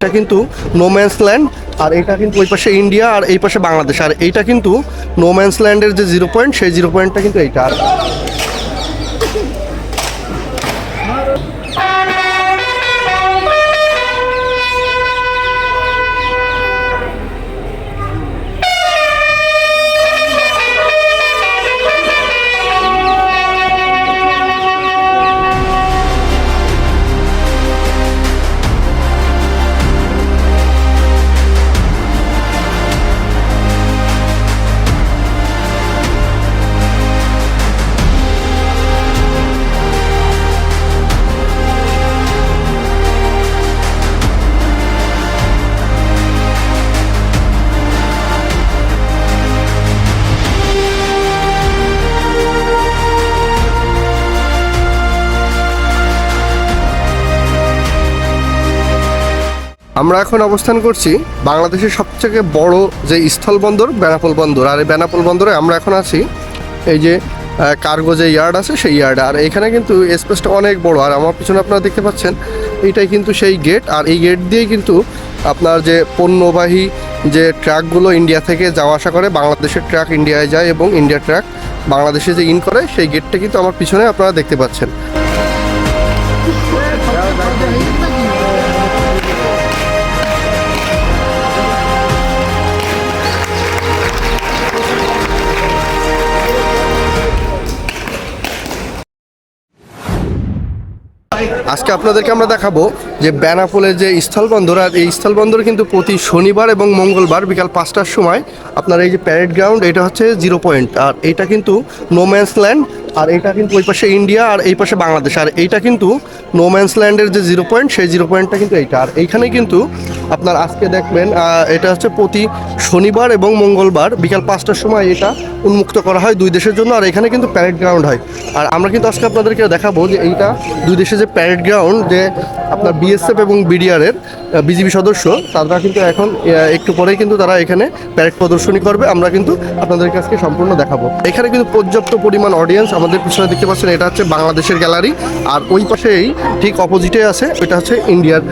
এটা কিন্তু no man's land আর এটা কিন্তু ওই পাশে ইন্ডিয়া আর এই পাশে বাংলাদেশ আর এইটা কিন্তু নোম্যান্স ল্যান্ডের যে জিরো পয়েন্ট সেই জিরো পয়েন্টটা কিন্তু এইটা। আর আমরা এখন অবস্থান করছি বাংলাদেশের সবথেকে বড় যে স্থলবন্দর বেনাপোল বন্দর। আর এই বেনাপোল বন্দরে আমরা এখন আছি এই যে কার্গো যে ইয়ার্ড আছে সেই ইয়ার্ড। আর এখানে কিন্তু স্পেসটা অনেক বড়। আর আমার পিছনে আপনারা দেখতে পাচ্ছেন এইটাই কিন্তু সেই গেট। আর এই গেট দিয়েই কিন্তু আপনার যে পণ্যবাহী যে ট্রাকগুলো ইন্ডিয়া থেকে যাওয়া আসা করে, বাংলাদেশের ট্রাক ইন্ডিয়ায় যায় এবং ইন্ডিয়া ট্রাক বাংলাদেশে যে ইন করে, সেই গেটটা কিন্তু আমার পিছনে আপনারা দেখতে পাচ্ছেন। আজকে আপনাদেরকে আমরা দেখাবো যে বেনাপোলের যে স্থলবন্দর, আর এই স্থলবন্দর কিন্তু প্রতি শনিবার এবং মঙ্গলবার বিকাল পাঁচটার সময় আপনার এই যে প্যারেড গ্রাউন্ড এটা হচ্ছে জিরো পয়েন্ট আর এটা কিন্তু নোম্যান্স ল্যান্ড আর এটা কিন্তু ওই পাশে ইন্ডিয়া আর এই পাশে বাংলাদেশ আর এইটা কিন্তু নোম্যান্স ল্যান্ডের যে জিরো পয়েন্ট সেই জিরো পয়েন্টটা কিন্তু এইটা। আর এইখানে কিন্তু আপনার আজকে দেখবেন এটা হচ্ছে প্রতি শনিবার এবং মঙ্গলবার বিকাল পাঁচটার সময় এটা উন্মুক্ত করা হয় দুই দেশের জন্য, আর এখানে কিন্তু প্যারেড গ্রাউন্ড হয়। আর আমরা কিন্তু আজকে আপনাদেরকে দেখাবো যে এইটা দুই দেশে যে প্যারেড গ্রাউন্ড যে আপনার বিএসএফ এবং বিডিআরের বিজিবি সদস্য, তারা কিন্তু এখন একটু পরেই কিন্তু তারা এখানে প্যারেড প্রদর্শনী করবে। আমরা কিন্তু আপনাদেরকে আজকে সম্পূর্ণ দেখাবো। এখানে কিন্তু পর্যাপ্ত পরিমাণ অডিয়েন্স আমাদের পিছনে দেখতে পাচ্ছেন, এটা হচ্ছে বাংলাদেশের গ্যালারি আর ওই পাশেই ঠিক অপোজিটে আছে, এটা হচ্ছে ইন্ডিয়ার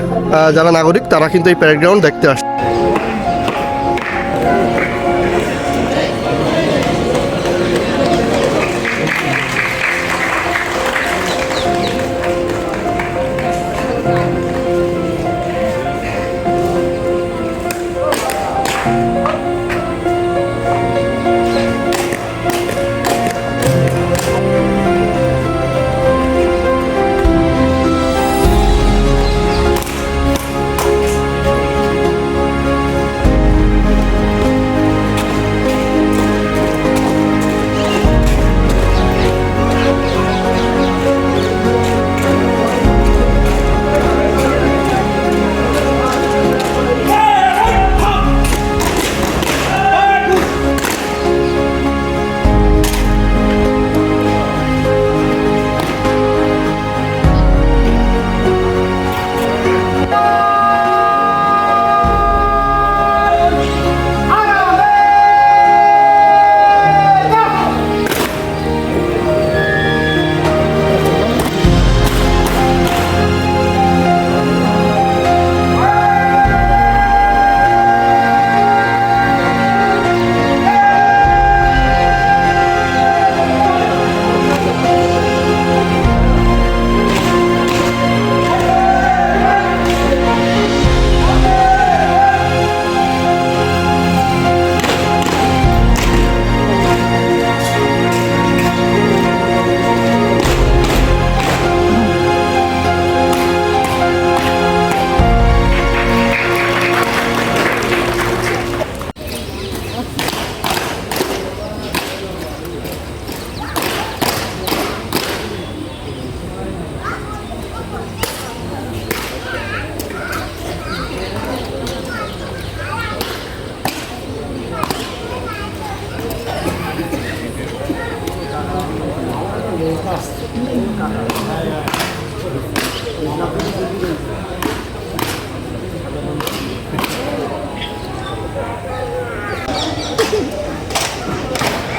যারা নাগরিক, তারা কিন্তু এই প্যারেড গ্রাউন্ড দেখতে আসে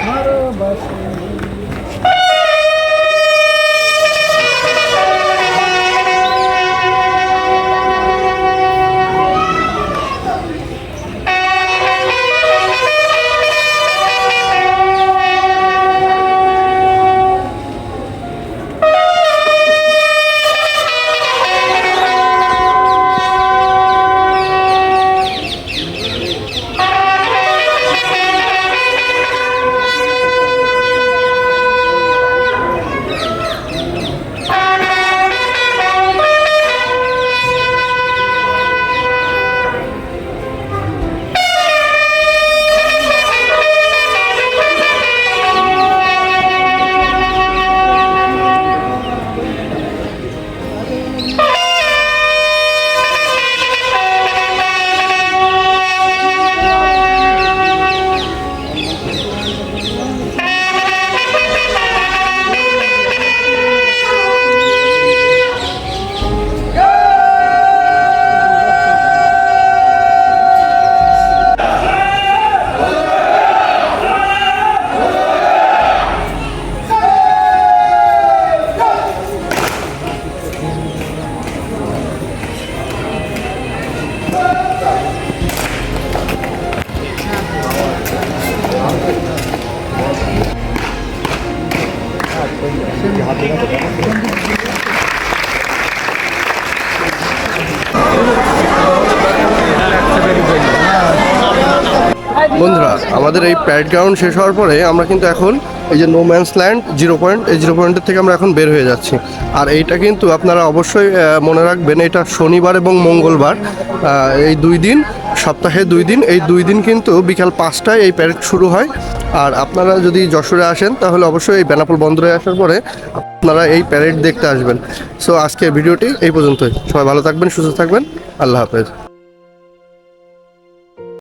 Maro, basi. বন্ধুরা, আমাদের এই প্যাড গ্রাউন্ড শেষ হওয়ার পরে আমরা কিন্তু এখন এই যে no man's land zero point এই জিরো পয়েন্টের থেকে আমরা এখন বের হয়ে যাচ্ছি। আর এইটা কিন্তু আপনারা অবশ্যই মনে রাখবেন, এটা শনিবার এবং মঙ্গলবার এই দুই দিন, সপ্তাহে দুই দিন, এই দুই দিন কিন্তু বিকাল পাঁচটায় এই প্যারেড শুরু হয়। আর আপনারা যদি যশোরে আসেন, তাহলে অবশ্যই এই বেনাপুল বন্দরে আসার পরে আপনারা এই প্যারেড দেখতে আসবেন। সো আজকে ভিডিওটি এই পর্যন্তই। সবাই ভালো থাকবেন, সুস্থ থাকবেন। আল্লাহ হাফেজ।